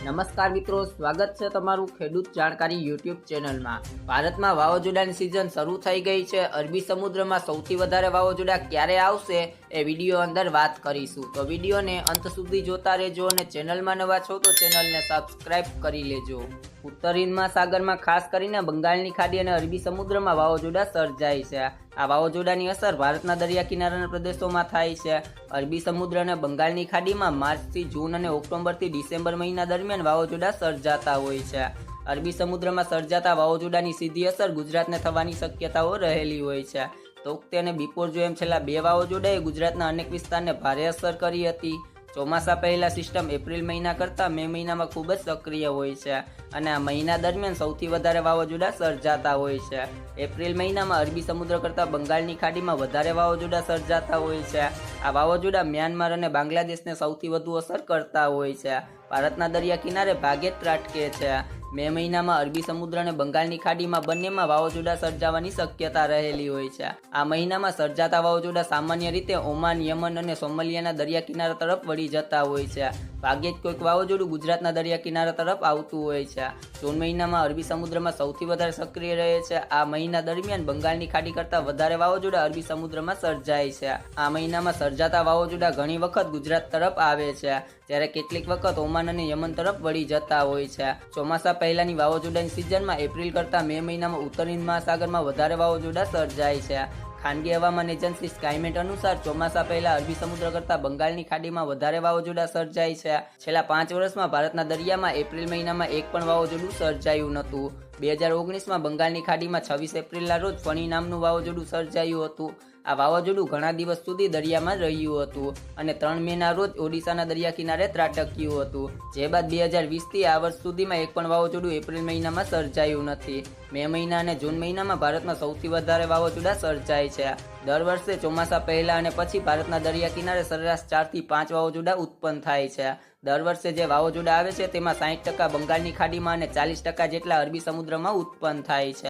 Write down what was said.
નમસ્કાર મિત્રો, સ્વાગત છે તમારું ખેડૂત જાણકારી યુટ્યુબ ચેનલમાં. ભારતમાં વાવાઝોડાની સિઝન શરૂ થઈ ગઈ છે. અરબી સમુદ્રમાં સૌથી વધારે વાવાઝોડા ક્યારે આવશે એ વીડિયો અંદર વાત કરીશું. તો વિડીયોને અંત સુધી જોતા રહેજો અને ચેનલમાં નવા છો તો ચેનલને સબસ્ક્રાઇબ કરી લેજો. ઉત્તર હિન્દ મહાસાગરમાં ખાસ કરીને બંગાળની ખાડી અને અરબી સમુદ્રમાં વાવાઝોડા સર્જાય છે. આ વાવાઝોડાની અસર ભારતના દરિયા કિનારાના પ્રદેશોમાં થાય છે. અરબી સમુદ્ર અને બંગાળની ખાડીમાં માર્ચથી જૂન અને ઓક્ટોબરથી ડિસેમ્બર મહિના દરમિયાન વાવાઝોડા સર્જાતા હોય છે. અરબી સમુદ્રમાં સર્જાતા વાવાઝોડાની સીધી અસર ગુજરાતને થવાની શક્યતાઓ રહેલી હોય છે. તોકતે અને બિપોરજો એમ છેલ્લા બે વાવાઝોડાએ ગુજરાતના અનેક વિસ્તારને ભારે અસર કરી હતી. ચોમાસા પહેલા સિસ્ટમ એપ્રિલ મહિના કરતાં મે મહિનામાં ખૂબ જ સક્રિય હોય છે અને આ મહિના દરમિયાન સૌથી વધારે વાવાઝોડા સર્જાતા હોય છે. એપ્રિલ મહિનામાં અરબી સમુદ્ર કરતાં બંગાળની ખાડીમાં વધારે વાવાઝોડા સર્જાતા હોય છે. આ વાવાઝોડા મ્યાનમાર અને બાંગ્લાદેશને સૌથી વધુ અસર કરતા હોય છે. ભારતના દરિયા કિનારે ભાગે ત્રાટકે છે. મે મહિનામાં અરબી સમુદ્ર અને બંગાળની ખાડીમાં બંનેમાં વાવાઝોડા સર્જાવાની શક્યતા રહેલી હોય છે. આ મહિનામાં સર્જાતા વાવાઝોડા સામાન્ય રીતે ઓમાન, યમન અને સોમાલિયાના દરિયા કિનારા તરફ વળી જતા હોય છે. ભાગ્યે જ કોઈક વાવાઝોડું ગુજરાતના દરિયા કિનારા તરફ આવતું હોય છે. જૂન મહિનામાં અરબી સમુદ્રમાં સૌથી વધારે સક્રિય રહે છે. આ મહિના દરમિયાન બંગાળની ખાડી કરતાં વધારે વાવાઝોડા અરબી સમુદ્રમાં સર્જાય છે. આ મહિનામાં સર્જાતા વાવાઝોડા ઘણી વખત ગુજરાત તરફ આવે છે. જ્યારે કેટલીક વખત ઓમાન અને યમન તરફ વળી જતા હોય છે. ચોમાસા પહેલાની વાવાઝોડાની સિઝનમાં એપ્રિલ કરતાં મે મહિનામાં ઉત્તર હિન્દ મહાસાગરમાં વધારે વાવાઝોડા સર્જાય છે. ખાનગી હવામાન એજન્સી સ્કાયમેટ અનુસાર ચોમાસા પહેલા અરબી સમુદ્ર કરતાં બંગાળની ખાડીમાં વધારે વાવાઝોડા સર્જાય છે. છેલ્લા પાંચ વર્ષમાં ભારતના દરિયામાં એપ્રિલ મહિનામાં એક પણ વાવાઝોડું સર્જાયું નહોતું. બે હજાર ઓગણીસમાં બંગાળની ખાડીમાં છવ્વીસ એપ્રિલના રોજ ફણી નામનું વાવાઝોડું સર્જાયું હતું. આ વાવાઝોડું ઘણા દિવસ સુધી દરિયામાં રહ્યું હતું અને ત્રણ મેના રોજ ઓડિશાના દરિયા કિનારે ત્રાટક્યું હતું. જે બાદ બે હજાર વીસથી આ વર્ષ સુધીમાં એક પણ વાવાઝોડું એપ્રિલ મહિનામાં સર્જાયું નથી. મે મહિના અને જૂન મહિનામાં ભારતમાં સૌથી વધારે વાવાઝોડા સર્જાય છે. દર વર્ષે ચોમાસા પહેલા અને પછી ભારતના દરિયા કિનારે સરેરાશ ચારથી પાંચ વાવાઝોડા ઉત્પન્ન થાય છે. દર વર્ષે જે વાવાઝોડા આવે છે તેમાં સાહીઠ ટકા બંગાળની ખાડીમાં અને ચાલીસ ટકા જેટલા અરબી સમુદ્રમાં ઉત્પન્ન થાય છે.